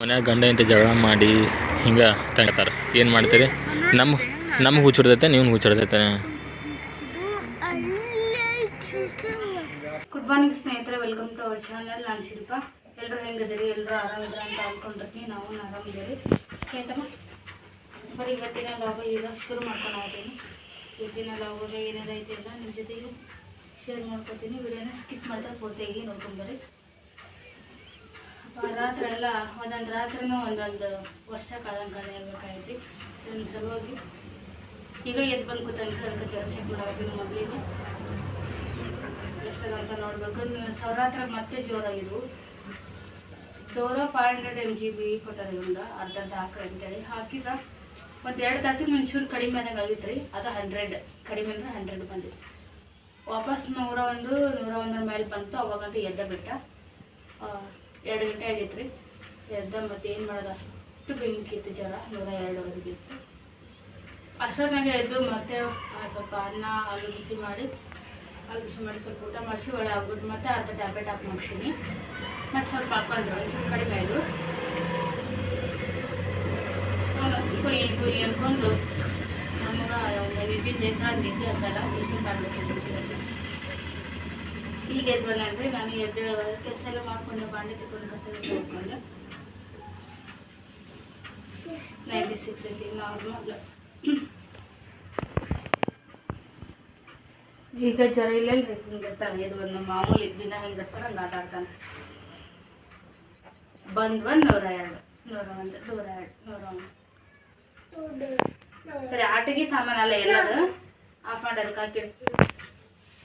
ಮನ್ಯಾಗ ಗಂಡ ಇಂತ ಜಗಳ ಮಾಡಿ ಹಿಂಗೆ ತಂಗತಾರ ಏನು ಮಾಡ್ತೀರಿ? ನಮ್ಮ ನಮ್ಗೆ ಹುಚ್ಚಿಡ್ದೈತೆ ನೀವು ಹುಚ್ಚಿಡ್ದೈತೆ ಗುಡ್ ಮಾರ್ನಿಂಗ್ ಸ್ನೇಹಿತರೆ ವೆಲ್ಕಮ್ ಟು ಅವರ್ ಚಾನಲ್ ನಾನು ಶಿಲ್ಪ. ಎಲ್ಲರೂ ಹೆಂಗಿದ್ದೀರಿ? ಎಲ್ಲರೂ ಆರಾಮಿದ್ರೆ ಅಂತ ಅಂದ್ಕೊಂಡಿರ್ತೀನಿ ನಾವು ಆರಾಮಿದ್ದೀರಿ. ಸ್ನೇಹಿತಮ್ಮ ಬರೀ ಇವತ್ತಿನ ಲಾಭ ಈಗ ಶುರು ಮಾಡ್ಕೊಂಡು ಹೋಗ್ತೀನಿ. ಇವತ್ತಿನ ಲಾಗ ಏನೇನೈತಿ ಎಲ್ಲ ನಿಮ್ಮ ಜೊತೆಗೆ ಶೇರ್ ಮಾಡ್ಕೊತೀನಿ. ವಿಡಿಯೋನ ಸ್ಕಿಪ್ ಮಾಡ್ತಾ ಪೂರ್ತಿಯಾಗಿ ನೋಡ್ಕೊಂಬರ್ರಿ ಆ ರಾತ್ರಿ ಎಲ್ಲ ಒಂದೊಂದು ರಾತ್ರಿನೂ ಒಂದೊಂದು ವರ್ಷ ಕಳೆ ಆಗ್ಬೇಕಾಗೈತಿ ಅದನ್ನ ಸಲುವಾಗಿ ಈಗ ಎದ್ದು ಬಂದು ಕೂತಂದ್ರೆ ಅದಕ್ಕೆ ಜ್ವರ ಚೆಕ್ ಮಾಡಬೇಕು ಮಗಳಿಗೆ. ಎಷ್ಟದ ಅಂತ ನೋಡಬೇಕು. ಸೌರಾತ್ರ ಮತ್ತೆ ಜೋರಾಗಿದ್ವು. ಡೋರೋ five hundred M G B ಕೊಟ್ಟಾರೆ ಇವಂದ ಅರ್ಧ ಹಾಕ್ರಿ ಅಂತೇಳಿ ಹಾಕಿದ ಮತ್ತು ಎರಡು ತಾಸಿಗೆ ಒಂಚೂರು ಕಡಿಮೆ ಆದಂಗೆ ಆಗಿತ್ತು ರೀ ಅದು ಹಂಡ್ರೆಡ್ ಕಡಿಮೆ ಅಂದ್ರೆ ಹಂಡ್ರೆಡ್ ಬಂದಿತ್ತು. ವಾಪಸ್ ನೂರ ಒಂದು, ನೂರ ಒಂದರ ಮೇಲೆ ಬಂತು, ಅವಾಗಂತೂ ಎದ್ದ ಬಿಟ್ಟ. ಎರಡು ಗಂಟೆ ಆಗಿತ್ತು ರೀ ಎದ್ದ ಮತ್ತೆ ಏನು ಮಾಡೋದು? ಅಷ್ಟು ಬೆಂಕಿತ್ತು ಜ್ವರ, ನೂರ ಎರಡುವರೆಗೆ ಇತ್ತು ಅಷ್ಟೊತ್ತಿನಾಗೆ ಎದ್ದು ಮತ್ತೆ ಸ್ವಲ್ಪ ಅನ್ನ, ಆಲೂ ಬಿಸಿ ಮಾಡಿ, ಆಲೂ ಬಿಸಿ ಮಾಡಿ ಸ್ವಲ್ಪ ಊಟ ಮಾಡಿಸಿ ಒಳ್ಳೆ ಆಗ್ಬಿಟ್ಟು ಮತ್ತೆ ಅರ್ಧ ಟ್ಯಾಬ್ಲೆಟ್ ಹಾಕಿ ಮುಗಿಸಿನಿ. ಮತ್ತೆ ಸ್ವಲ್ಪ ಹಾಕೊಂಡ್ರು ಒಂದು ಸ್ವಲ್ಪ ಕಡಿಮೆ ಆಯಿತು. ಕುಯ್ಯಿ ಕುಯ್ಯಿ ಅಂದ್ಕೊಂಡು ನಮಗೆ ಒಂದು ವಿಭಿನ್ನ ದೇಶ ನಿದ್ದೆ ಅಂತಲ್ಲ ದೇಶ ಕಾಣಬೇಕು ಈಗ ಎದ್ದು ಬಂದ್ರೆ ನಾನು ಎದ್ದು ಕೆಲಸ ಎಲ್ಲ ಮಾಡ್ಕೊಂಡು ಬಾಂಡೆ ತಗೊಂಡು ಕಸ ಮಾಡ್ಕೊಂಡು ನೈಂಟಿ ಸಿಕ್ಸ್ ಅಲ್ಲಿ ನಾರ್ಮಲ್ ಈಗ ಜ್ವರ ಇಲ್ಲ ರೀ ಹಿಂಗೆ ಇರ್ತಾನೆ ಎದ್ದು ಬಂದು ಮಾಮೂಲಿ ದಿನ ಹೆಂಗೆ ಇರ್ತಾರೆ ಹಂಗೆ ಆಟ ಆಡ್ತಾನೆ ಬಂದ್ ಬಂದು ನೂರ ಎರಡು. ನೂರ ಒಂದು ನೂರ ಎರಡು ನೂರ ಒಂದು. ಸರಿ ಆಟಗಿ ಸಾಮಾನಲ್ಲ ಎಲ್ಲದು? ಆಫ್ ಮಾಡಿ ಅದಕ್ಕೆ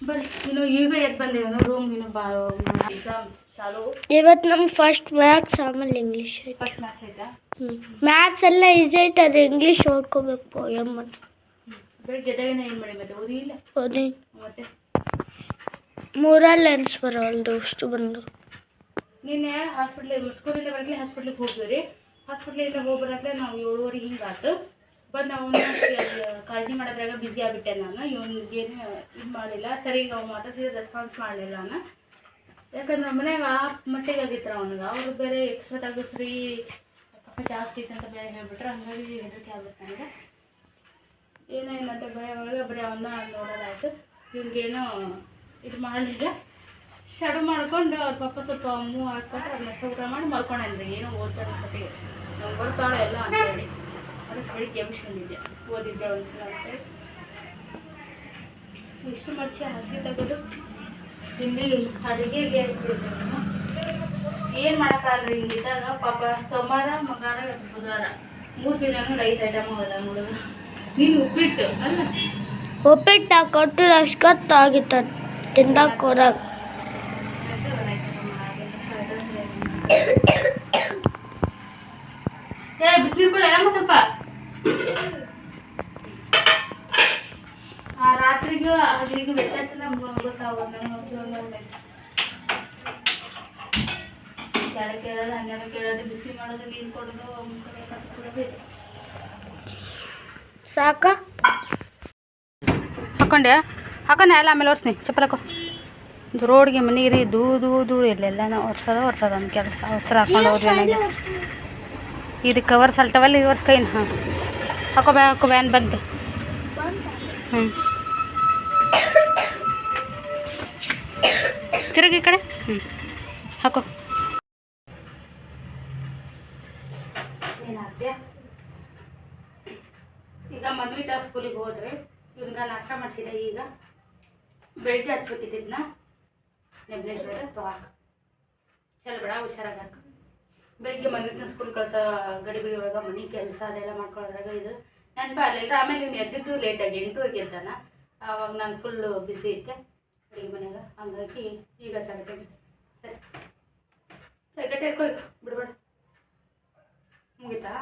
ಬರ್ರಿ ಇನ್ನು ಈಗ ಎದ್ದು ಬಂದೇವನು ರೂಮ್ ಇನ್ನು ಬಾ ಎಕ್ಸಾಮ್ ಚಾಲು. ಇವತ್ತು ನಮ್ಮ ಫಸ್ಟ್ ಮ್ಯಾಥ್ಸ್ ಆಮೇಲೆ ಇಂಗ್ಲೀಷ್ ಫಸ್ಟ್ ಆಯ್ತಾ? ಮ್ಯಾಥ್ಸ್ ಎಲ್ಲ ಈಸಿ ಐತೆ ಅದು ಇಂಗ್ಲೀಷ್ ಓದ್ಕೋಬೇಕು ಪೋಯಮ್ ಅಂತ ಬೆಳಿಗ್ಗೆ ಎದ್ದಾಗಿನ ಏನು ಮಾಡಿ ಮತ್ತೆ ಓದಿ ಇಲ್ಲ ಓದಿ. ಮತ್ತೆ? ಮೂರಲ್ಲಿ ಲೆನ್ಸ್ ಬರೋಲ್ದು ಅಷ್ಟು ಬಂದು. ನಿನ್ನೆ ಹಾಸ್ಪಿಟ್ಲಿಗೆ ಸ್ಕೂಲಿಂದ ಬರಲಿ ಹಾಸ್ಪಿಟ್ಲಿಗೆ ಹೋಗ್ತೀವಿ ರೀ. ಹಾಸ್ಪಿಟ್ಲಿಂದ ಹೋಗ್ಬರತ್ತೆ ನಾವು ಏಳುವರೆ ಹಿಂಗೆ ಬಂದು ಅವನು ಕಾಳಜಿ ಮಾಡೋದ್ರಾಗ ಬ್ಯುಸಿ ಆಗ್ಬಿಟ್ಟೆ ನಾನು. ಇವನಿಗೇನು ಇದು ಮಾಡಿಲ್ಲ. ಸರಿ ಅವ್ನು ಮಾತಾಡ್ಸಿದ್ರೆ ರೆಸ್ಪಾನ್ಸ್ ಮಾಡಲಿಲ್ಲ ನಾನು ಯಾಕಂದ್ರೆ ಮನ್ಯಾಗ ಆ ಮಟ್ಟಿಗೆ ಆಗಿತ್ತು ಅವನಿಗೆ. ಅವ್ರು ಬೇರೆ ಎಕ್ಸ್ಟ್ರಾ ತೆಗಿಸ್ರಿ, ಅಪ್ಪ ಜಾಸ್ತಿ ಇತ್ತು ಅಂತ ಬೇರೆ ಹೇಳ್ಬಿಟ್ರೆ. ಹಂಗಾಗಿ ಹೆದರಿಕೆ ಆಗುತ್ತೆ ನನಗೆ. ಏನೇನಂತ ಭಯ ಒಳಗೆ ಬರೀ ಅವನ್ನ ನೋಡೋದಾಯ್ತು. ಇವ್ರಿಗೇನು ಇದು ಮಾಡಲಿಲ್ಲ. ಶಡ ಮಾಡ್ಕೊಂಡು ಅವ್ರ ಪಪ್ಪ ಸ್ವಲ್ಪ ಮೂವ್ ಹಾಕ್ಕೊಂಡು ಅದನ್ನ ಊಟ ಮಾಡಿ ಮಲ್ಕೊಂಡ್ರಿ ಏನೋ ಓದ್ತಾರೆ ಸತಿ ನಾವು ಬರ್ತಾಳೆ ಎಲ್ಲ ಅಂತೇಳಿ ಅದಕ್ಕೆ ಬೆಳಿಗ್ಗೆ ಎಬ್ಸ್ಕೊಂಡಿದ್ದೆ ಓದಿದ್ದೆ ಒಂದ್ಸಲ ಅಂತೇಳಿ ಇಷ್ಟು ಮನುಷ್ಯ ಹಾಸಿಗೆ ತೆಗೆದು ಇಲ್ಲಿ ಅಡುಗೆಗೆ ಏನು ಮಾಡೋಕ್ಕಾಗಲ್ಲ ಹಿಂಗಿದ್ದಾಗ ಪಾಪ ಸೋಮವಾರ ಮಂಗಳವಾರ ಬುಧವಾರ. ಮೂರು ದಿನ ರೈಸ್ ಐಟಮ್ ಹೋದ ಹುಡುಗ ನೀನು ಉಪ್ಪಿಟ್ಟು ಅಲ್ಲ? ಉಪ್ಪಿಟ್ಟು ಕೊಟ್ಟು ಅಷ್ಕತ್ತಾಗಿತ್ತು ತಿಂದಾಕ ಹೋದಾಗ ಕೂಡ ನಮ್ಮ ಸ್ವಲ್ಪ. ರಾತ್ರಿಗೂ ಹಗಲಿಗೂ ವ್ಯತ್ಯಾಸ ಗೊತ್ತಾಗೋದು ನನಗೆ ಕೆಳಗೆ ಕೇಳೋದು ಹನ್ನೆರಡು ಕೇಳೋದು ಬಿಸಿ ಮಾಡೋದು ನೀರು ಕೊಡೋದು ಅವ್ನ ಕಡೆ ಕಟ್ಸ್ಕೊಡೋದು ಇದೆ. ಸಾಕ. ಹಾಕೊಂಡೆ? ಹಾಕೊಂಡೆ ಎಲ್ಲ ಆಮೇಲೆ ಒರ್ಸ್ನಿ. ಚಪ್ಪಲ್ ಹಾಕೋ. ರೋಡ್ಗೆ ಮನೀರಿ ದೂ ದೂ ಧೂಳು ಇರಲಿಲ್ಲ ನಾವು ಒರ್ಸೋದು ಒರ್ಸೋದು ಒಂದು ಕೆಲಸ. ಒಸ್ರು ಹಾಕೊಂಡು ಹೋದ್ವಿ ನನಗೆ ಇದು ಕವರ್ ಸಲ್ಟವಲ್ಲ ಇದು ವರ್ಷ ಕೈನ. ಹಾಂ ಹಾಕೋ ಬ್ಯಾ, ಹಾಕೋ ವ್ಯಾನ್ ಬಂತು ಹ್ಞೂ ತಿರುಗಿ ಕಡೆ. ಹ್ಞೂ ಹಾಕೋ. ಈಗ ಈಗ ಮದ್ವಿತಾ ಸ್ಕೂಲಿಗೆ ಹೋದ್ರೆ. ಇವ್ನಿಗೆ ನಾಷ್ಟ ಮಾಡಿಸಿದೆ ಈಗ. ಬೆಳಿಗ್ಗೆ ಹಚ್ಬೇಕಿದ್ದನ್ನ ನೆಬ್ಲೇಶ್ವರ ತೊಗೊಳಕ್ಕೆ ಚಲ್ ಬೇಡ ಹುಷಾರಾಗಕ್ಕೆ ಬೆಳಿಗ್ಗೆ ಮದ್ವಿತಾ ಸ್ಕೂಲ್ ಕಳ್ಸೋ ಗಡಿಬಿಡಿ ಒಳಗೆ ಮನೆ ಕೆಲಸ ಅದೆಲ್ಲ ಮಾಡ್ಕೊಳ್ಳೋದ್ರಾಗ ಇದು ನೆನಪ ಅಲ್ಲಿಲ್ಲ ಆಮೇಲೆ ಇವ್ನು ಎದ್ದಿದ್ದು ಲೇಟಾಗಿ ಎಂಟೂವರೆಗೆ ಎದ್ದಾನ. ಆವಾಗ ನಾನು ಫುಲ್ಲು ಬಿಸಿ ಇದ್ದೆ. ಅಡುಗೆ ಮನೆಯಾಗ ಹಂಗಾಗಿ ಈಗ ಸಗಟೆ ಸರಿ. ಸಗಟೆ ಇಟ್ಕೊ ಬಿಡಬೇಡ. ಮುಗೀತಾ?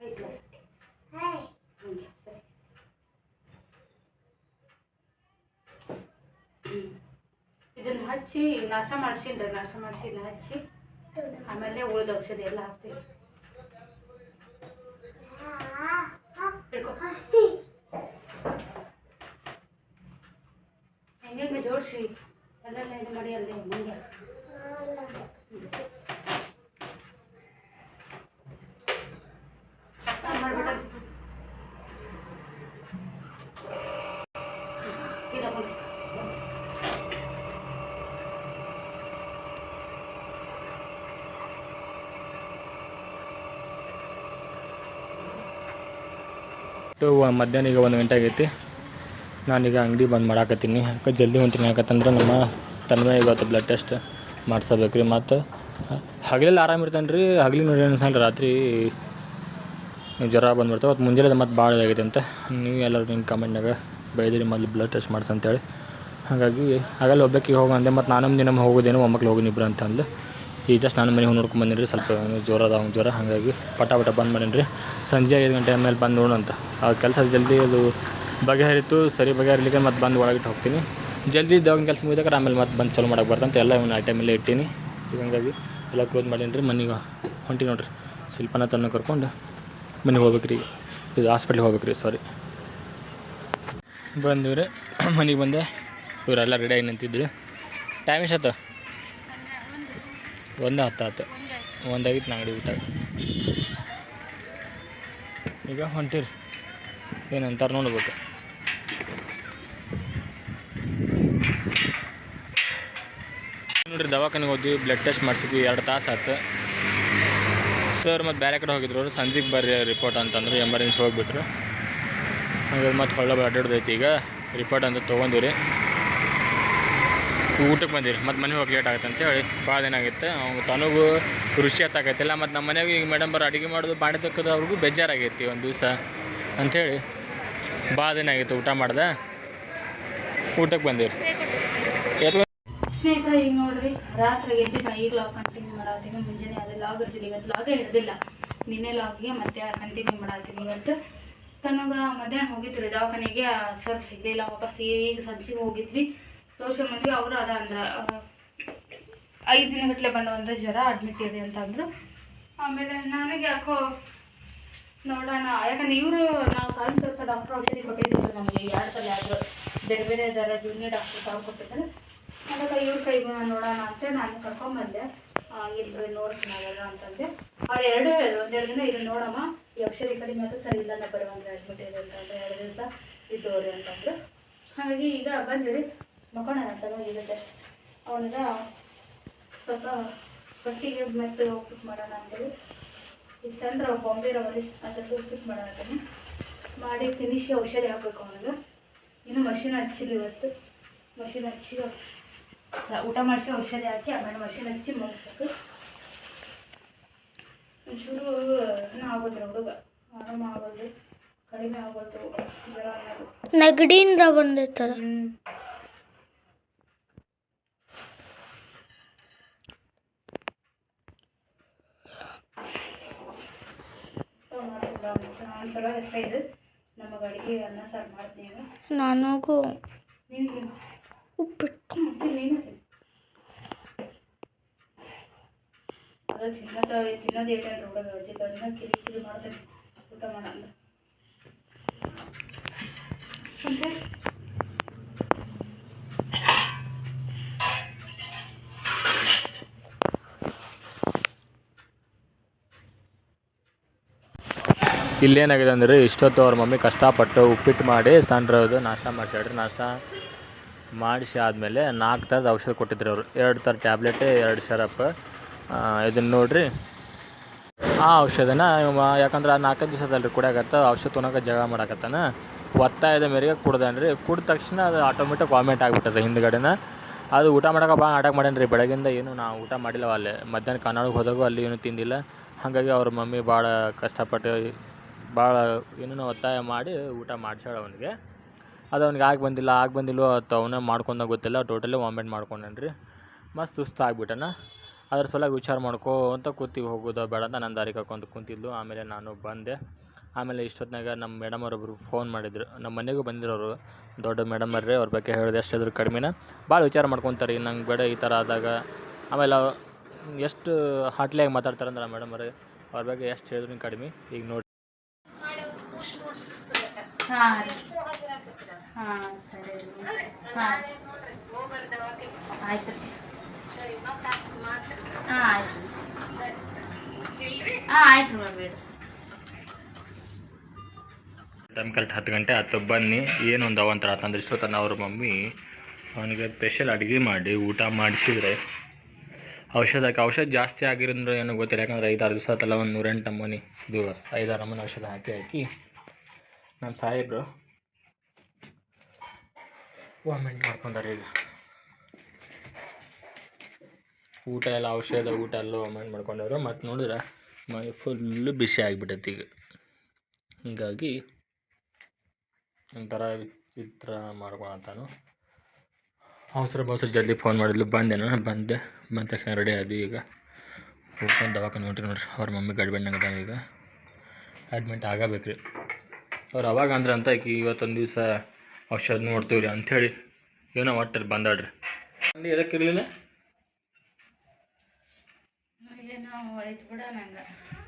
ಆಯ್ತು. ಹಂಗೆ ಸರಿ. ಇದನ್ನು ಹಚ್ಚಿ ನಾಶ ಮಾಡ್ಸಿನ್ರಿ ನಾಶ ಮಾಡಿಸಿ ಹಚ್ಚಿ ಆಮೇಲೆ ಉಳಿದ ಔಷಧಿ ಎಲ್ಲ ಹಾಕ್ತೀವಿ. ಹೆಂಗೆ ಜೋಡಿಸಿ? ಅದನ್ನ ಇದು ಮಾಡಿ ಅಲ್ಲಿ ಮುಂದೆ. ಇಟ್ಟು ಮಧ್ಯಾಹ್ನ ಈಗ ಒಂದು ಗಂಟೆ ಆಗೈತಿ. ನಾನೀಗ ಅಂಗಡಿ ಬಂದ್ ಮಾಡಾಕತ್ತೀನಿ. ಯಾಕೆ ಜಲ್ದಿ ಹೊಂಟೀನಿ ಯಾಕಂತಂದ್ರೆ ನಮ್ಮ ತನ್ಮಯ ಇವತ್ತು ಬ್ಲಡ್ ಟೆಸ್ಟ್ ಮಾಡ್ಸಬೇಕು ರೀ ಮತ್ತು ಹಗಲೆಲ್ಲ ಆರಾಮ ಇರ್ತಾನೆ ರೀ ಹಗಲಿ ನೋಡಿ ಅನ್ಸಲ್ಲ ರಾತ್ರಿ ಜ್ವರ ಬಂದ್ಬಿಡ್ತಾವೆ. ಮತ್ತು ಮುಂಜಾನೆ ಮತ್ತು ಭಾಳ ಇದಾಗೈತೆ ಅಂತ. ನೀವು ಎಲ್ಲರೂ ನಿಮ್ಮ ಕಮೆಂಟ್ನಾಗ ಬೈದಿರಿ, ಮೊದಲು ಬ್ಲಡ್ ಟೆಸ್ಟ್ ಮಾಡ್ಸ ಅಂತೇಳಿ. ಹಾಗಾಗಿ ಆಗಲ್ಲ ಒಬ್ಬಾಕಿ ಹೋಗು ಅಂದೆ. ಮತ್ತು ನಾನು ದಿನ ಹೋಗೋದೇನು ಒಮ್ಮಕ್ಕೆ ಹೋಗಿ ಇಬ್ರು ಅಂತ ಅಂದ್ಲು ಈಗ ಜಸ್ಟ್ ನಾನು ಮನೆಗೆ ನೋಡ್ಕೊಂಡು ಬಂದೀನಿ ರೀ ಸ್ವಲ್ಪ ಜ್ವರ ಅದ ಜ್ವರ. ಹಾಗಾಗಿ ಪಟ ಪಟ ಬಂದ್ ಮಾಡೀನಿ ರೀ ಸಂಜೆ ಐದು ಗಂಟೆ ಆಮೇಲೆ ಬಂದು ನೋಡೋಣ ಅಂತ. ಆ ಕೆಲಸ ಜಲ್ದಿ ಅದು ಬಗೆಹರಿತು, ಸರಿ ಬಗೆಹರಿಲಿಕ್ಕೆ ಮತ್ತೆ ಬಂದು ಒಳಗಿಟ್ಟು ಹೋಗ್ತೀನಿ. ಜಲ್ದಿ ದವಾಖಾನೆ ಕೆಲಸ ಮುಗಿದಾಗ ಆಮೇಲೆ ಮತ್ತೆ ಬಂದು ಚಲೋ ಮಾಡಕ್ಕೆ ಬರ್ತಂತ ಎಲ್ಲ ಇವನು ಐಟಮೆಲ್ಲ ಇಟ್ಟೀನಿ. ಈಗ ಹಂಗಾಗಿ ಎಲ್ಲ ಕ್ಲೋಸ್ ಮಾಡೀನಿ ರೀ ಮನೆಗೆ ಹೊಂಟಿ ನೋಡ್ರಿ. ಶಿಲ್ಪನ ತನ್ನ ಕರ್ಕೊಂಡು ಮನೆಗೆ ಹೋಗ್ಬೇಕು ರೀ ಇದು ಹಾಸ್ಪಿಟ್ಲಿಗೆ ಹೋಗ್ಬೇಕು ರೀ ಸಾರಿ ಬಂದಿವ್ರಿ ಮನೆಗೆ ಬಂದೆ. ಇವರೆಲ್ಲ ರೆಡಿ ಆಗಿ ನಿಂತಿದ್ವಿ ಟೈಮ್ ಎಷ್ಟಾಯ್ತು ಒಂದು ಹತ್ತು ಹತ್ತು ಒಂದಾಗಿತ್ತು ನಂಗಡಿ ಊಟ. ಈಗ ಹೊಂಟಿರಿ. ಏನಂತಾರೆ ನೋಡ್ಬೇಕು. ನೋಡ್ರಿ, ದವಾಖಾನೆಗೆ ಹೋದ್ವಿ ಬ್ಲಡ್ ಟೆಸ್ಟ್ ಮಾಡಿಸಿದ್ವಿ, ಎರಡು ತಾಸು ಆಯ್ತು ಸರ್ ಮತ್ತು ಬೇರೆ ಕಡೆ ಹೋಗಿದ್ರು ಅವರು, ಸಂಜೆಗೆ ಬರ್ರಿ ರಿಪೋರ್ಟ್ ಅಂತಂದ್ರೆ ಎಮರ್ಜೆನ್ಸಿ ಹೋಗಿಬಿಟ್ರು. ಹಾಗಾಗಿ ಮತ್ತೆ ಹೊಳ್ಳ ಅಡ್ಡಾಡ್ದೈತಿ ಈಗ. ರಿಪೋರ್ಟ್ ಅಂತ ತೊಗೊಂಡಿರಿ ಊಟಕ್ಕೆ ಬಂದಿರಿ. ಮತ್ತು ಮನೆಗೆ ಹೋಗಿ ಲೇಟ್ ಆಗುತ್ತೆ ಅಂತೇಳಿ ಭಾಳ ದಿನ ಆಗಿತ್ತು. ಅವ್ನು ತನಗೂ ರುಚಿ ಹತ್ತಾಗೈತಿಲ್ಲ ಮತ್ತು ನಮ್ಮ ಮನೆಗೆ ಈಗ ಮೇಡಮ್ ಬರೋ ಅಡುಗೆ ಮಾಡೋದು, ಬಾಣಿ ತಕ್ಕದು ಅವ್ರಿಗೂ ಬೇಜಾರಾಗೈತಿ ಒಂದು ದಿವಸ ಅಂಥೇಳಿ ಭಾಳ ದಿನ ಆಗಿತ್ತು ಊಟ ಮಾಡ್ದೆ. ಊಟಕ್ಕೆ ಬಂದಿರಿ. ಸ್ನೇಹಿತರೆ, ಈಗ ನೋಡ್ರಿ, ರಾತ್ರಿ ಎದ್ದು ನಾ ಈಗ ಲಾಗ್ ಕಂಟಿನ್ಯೂ ಮಾಡತ್ತೀನಿ. ಮುಂಜಾನೆ ಅದು ಲಾಗ್ ಇರ್ತೀನಿ ಇವತ್ತು ಲಾಗೇ ಹಿಡ್ದಿಲ್ಲ ನಿನ್ನೆ ಲಾಗ್ಗೆ ಮತ್ತೆ ಕಂಟಿನ್ಯೂ ಮಾಡತ್ತೀನಿ. ಇವತ್ತು ತನಗ ಮಧ್ಯಾಹ್ನ ಹೋಗಿದ್ರಿ ದವಾಖಾನೆಗೆ ಸರ್ ಸಿಗಲಿಲ್ಲ. ವಾಪಸ್ ಈಗ ಸಂಜೆಗೆ ಹೋಗಿದ್ವಿ. ತೋರ್ಸ್ಕೊಂಡ್ ಮಂದಿ ಅವರು ಅದ ಅಂದ್ರೆ ಐದು ಬಂದ ಒಂದು ಜ್ವರ ಅಡ್ಮಿಟ್ ಇದೆ ಅಂತ ಅಂದರು. ಆಮೇಲೆ ನನಗೆ ಯಾಕೋ ನೋಡೋಣ, ಯಾಕಂದ್ರೆ ಇವರು ನಾವು ಕಾಲು ತೋರಿಸೋ ಡಾಕ್ಟ್ರ್ ಔಷಧಿ ಕೊಟ್ಟಿದ್ರು ನಮಗೆ, ಎರಡು ಸಲ ಆದರೂ. ಬೇರೆ ಬೇರೆ ಇದ್ದಾರೆ ಜೂನಿಯರ್ ಡಾಕ್ಟರ್ ತಾವು ಕೊಟ್ಟಿದ್ದಾರೆ ಅದಕ್ಕೆ ಇವ್ರ ಕೈ ನೋಡೋಣ ಅಂತ ನಾನು ಕರ್ಕೊಂಬಂದೆ. ಇಲ್ರಿ ನೋಡ್ತೀನಿ ನಾವೆಲ್ಲ ಅಂತಂದೆ ಅವ್ರು ಎರಡು ಹೇಳಿದ್ರು ಒಂದೆರಡು ದಿನ ಇಲ್ಲಿ ನೋಡಮ್ಮ. ಈ ಔಷಧಿ ಕಡಿಮೆ ಆದರೂ ಸರಿ ಇಲ್ಲ ಬರೋ ಅಂದ್ರೆ ಅಡ್ಮಿಟ್ ಇದೆ ಅಂತಂದ್ರೆ ಎರಡು ದಿವಸ ಇದ್ದವ್ರಿ ಅಂತಂದರು ಹಾಗಾಗಿ ಈಗ ಬಂದಿರಿ ಮಕ್ಕೋಣ ಅಂತ ಇರುತ್ತೆ ಅವನಿಗೆ ಸ್ವಲ್ಪ ಕಟ್ಟಿಗೆ ಮತ್ತೆ ಉಪ್ಪಿಟ್ಟು ಮಾಡೋಣ ಅಂತೇಳಿ. ಈ ಸಣ್ಣ ಬಾಂಬೆ ರವರಿ ಅದಕ್ಕೆ ಉಪ್ಪಿಟ್ಟು ಮಾಡೋಣ ಮಾಡಿ ತಿನ್ನಿಸಿ ಔಷಧಿ ಹಾಕ್ಬೇಕು ಅವನಿಗೆ. ಇನ್ನು ಮಷಿನ್ ಹಚ್ಚಿಲ್ಲ ಇವತ್ತು. ಮಷಿನ್ ಹಚ್ಚಿ ಊಟ ಮಾಡಿಸಿ ಔಷಧಿ ಹಾಕಿ ಆಮೇಲೆ ಮಷಿನ್ ಹಚ್ಚಿ ಮುಗಿಸ್ಬೇಕು. ಒಂಚೂರು ಏನೂ ಆಗೋದಿಲ್ಲ ಹುಡುಗ. ಆರಾಮ ಆಗೋದು ಕಡಿಮೆ ಆಗೋದು ಜ್ವರ ನೆಗಡಿಯಿಂದ ಬಂದಿರ್ತಾರೆ. ಹ್ಮ್. ಒಂದ್ಸಲ ಇಷ್ಟ ಇದೆ ನಮಗೆ ಅಡುಗೆ ಅನ್ನ ಸಾರು ಮಾಡ್ತೀವಿ ನನಗೂ ನೀವು ಉಪ್ಪಿಟ್ಟು ನೀನು ಅದು ತಿನ್ನೋದು ತಿನ್ನೋದು ಏಟೇನು ಹುಡುಗ ಚಿಕನ್ನ ಕಿರಿ ಕಿರಿ ಮಾಡ್ತೇನೆ ಊಟ ಮಾಡಂದ ಇಲ್ಲೇನಾಗಿದೆ ಅಂದರೆ ಇಷ್ಟೊತ್ತು ಅವ್ರ ಮಮ್ಮಿ ಕಷ್ಟಪಟ್ಟು ಉಪ್ಪಿಟ್ಟು ಮಾಡಿ ಸಣ್ಣ ನಾಷ್ಟ ಮಾಡಿಸ್ಯಾಡ್ರಿ ನಾಷ್ಟ ಮಾಡಿಸಿ ಆದಮೇಲೆ ನಾಲ್ಕು ಥರದ ಔಷಧ ಕೊಟ್ಟಿದ್ರು ಅವರು. ಎರಡು ಥರ ಟ್ಯಾಬ್ಲೆಟ್, ಎರಡು ಶರಪ್. ಇದನ್ನು ನೋಡ್ರಿ. ಆ ಔಷಧನ ಯಾಕಂದ್ರೆ ಆ ನಾಲ್ಕೈದು ದಿವಸದಲ್ರಿ ಕುಡಿಯಾಕತ್ತ, ಔಷಧ ತೊಗೊಳಕ್ಕೆ ಜಗಳ ಮಾಡಾಕತ್ತಾನ. ಒತ್ತಾಯದ ಮೇರೆಗೆ ಕುಡ್ದಾನ್ರಿ, ಕುಡ್ದ ತಕ್ಷಣ ಅದು ಆಟೋಮೆಟಿಕ್ ವಾಮಿಟ್ ಆಗಿಬಿಟ್ಟದೆ ಹಿಂದ್ಗಡೆನ. ಅದು ಊಟ ಮಾಡೋಕೆ ಭಾಳ ಆಟಕ್ಕೆ ಮಾಡ್ಯಾನ ರೀ ಬೆಳಗಿಂದ ಏನು ನಾ ಊಟ ಮಾಡಿಲ್ಲ ಅಲ್ಲೇ. ಮಧ್ಯಾಹ್ನ ಕನ್ನಡಕ್ಕೆ ಹೋದಾಗೂ ಅಲ್ಲಿ ಏನು ತಿಂದಿಲ್ಲ. ಹಾಗಾಗಿ ಅವ್ರ ಮಮ್ಮಿ ಭಾಳ ಕಷ್ಟಪಟ್ಟು ಭಾಳ ಏನೇನೋ ಒತ್ತಾಯ ಮಾಡಿ ಊಟ ಮಾಡ್ಸ್ಯಾಳೆ ಅವನಿಗೆ. ಅದು ಅವ್ನಿಗೆ ಆಗಿ ಬಂದಿಲ್ಲ, ಆಗಿ ಬಂದಿಲ್ಲೋ ಅಥವಾ ಅವನೇ ಮಾಡ್ಕೊಂಡ ಗೊತ್ತಿಲ್ಲ ಟೋಟಲಿ ವಾಮಿಟ್ ಮಾಡ್ಕೊಂಡೇನು ರೀ ಮಸ್ತ್ ಸುಸ್ತು ಆಗ್ಬಿಟ್ಟನ. ಅದ್ರ ಸಲುವಾಗಿ ವಿಚಾರ ಮಾಡ್ಕೋ ಅಂತ ಕೂತಿಗೆ ಹೋಗೋದು ಬೇಡ ಅಂತ ನನ್ನ ದಾರಿ ಹಾಕೊಂಡು ಕುಂತಿದ್ಲು. ಆಮೇಲೆ ನಾನು ಬಂದೆ. ಆಮೇಲೆ ಇಷ್ಟೊತ್ತಿನಾಗ ನಮ್ಮ ಮೇಡಮ್ ಒಬ್ಬರು ಫೋನ್ ಮಾಡಿದ್ರು. ನಮ್ಮ ಮನೆಗೂ ಬಂದಿರೋರು. ದೊಡ್ಡ ಮೇಡಮ್ ಅವ್ರಿ ಅವ್ರ ಬಗ್ಗೆ ಹೇಳಿದೆ ಎಷ್ಟಿದ್ರು ಕಡಿಮೆನ. ಭಾಳ ವಿಚಾರ ಮಾಡ್ಕೊತಾರೆ. ನಂಗೆ ಬೇಡ ಈ ಥರ ಆದಾಗ. ಆಮೇಲೆ ಎಷ್ಟು ಹಾಟ್ಲಿಯಾಗಿ ಮಾತಾಡ್ತಾರೆ ಅಂದ್ರೆ ಮೇಡಮ್ ಅವ್ರಿ. ಅವ್ರ ಬಗ್ಗೆ ಎಷ್ಟು ಹೇಳಿದ್ರು ಕಡಿಮೆ. ಈಗ ನೋಡಿ ಟೈಮ್ ಕರೆಕ್ಟ್ ಹತ್ತು ಗಂಟೆ ಹತ್ತು ಬನ್ನಿ, ಏನು ಒಂದು ಅವಂತರ ಅಂತಂದ್ರೆ ಇಷ್ಟೊತ್ತನ ಅವ್ರ ಮಮ್ಮಿ ಅವನಿಗೆ ಸ್ಪೆಷಲ್ ಅಡುಗೆ ಮಾಡಿ, ಊಟ ಮಾಡಿಸಿದ್ರೆ ಔಷಧ ಹಾಕಿ ಔಷಧ ಜಾಸ್ತಿ ಆಗಿರಂದ್ರೆ ಏನೋ ಗೊತ್ತಿಲ್ಲ. ಯಾಕಂದ್ರೆ ಐದಾರು ದಿವಸ ಆತಲ್ಲ ಒಂದು ನೂರೆಂಟು ನಮೂನಿ ಇದು ಐದಾರು ನಮೂನಿ ಔಷಧ ಹಾಕಿ ಹಾಕಿ ನಮ್ಮ ಸಾಹೇಬ್ರು ವಾಮಿಂಟ್ ಮಾಡ್ಕೊಂಡಾರೆ ಈಗ. ಊಟ ಎಲ್ಲ ಔಷಧ ಊಟ ಎಲ್ಲ ವಾಮಿಂಟ್ ಮಾಡ್ಕೊಂಡವ್ರು. ಮತ್ತು ನೋಡಿದ್ರೆ ಮೈ ಫುಲ್ಲು ಬಿಸಿ ಆಗಿಬಿಟ್ಟೈತಿ ಈಗ. ಹೀಗಾಗಿ ಒಂಥರ ವಿಚಿತ್ರ ಮಾಡ್ಕೊಳತ್ತಾನು ಅವಸರ ಬವಸರ ಜಲ್ದಿ ಫೋನ್ ಮಾಡಿದ್ಲು. ಬಂದೆ ನಾನು ಬಂದೆ. ಬಂದ ತಕ್ಷಣ ರೆಡಿ ಆದ್ವಿ ಈಗ. ಹೋಗ್ಕೊಂಡು ದವಾಖಾನೆ ಹೊಂಟ್ರಿ ನೋಡ್ರಿ ಅವ್ರ ಮಮ್ಮಿ ಗಡ್ಬಣ್ಣಾಗದ ಈಗ. ಅಡ್ಮಿಟ್ ಆಗಬೇಕು ರೀ ಅವ್ರು ಅವಾಗ ಅಂದ್ರೆ ಅಂತ ಈಕಿ ಇವತ್ತೊಂದು ದಿವಸ ಔಷಧ ನೋಡ್ತೀವಿ ರೀ ಅಂಥೇಳಿ ಏನೋ ಒಟ್ಟಲ್ಲಿ ಬಂದಾಡ್ರಿ ಅಲ್ಲಿ ಎದಕ್ಕೆ ಇರಲಿಲ್ಲ?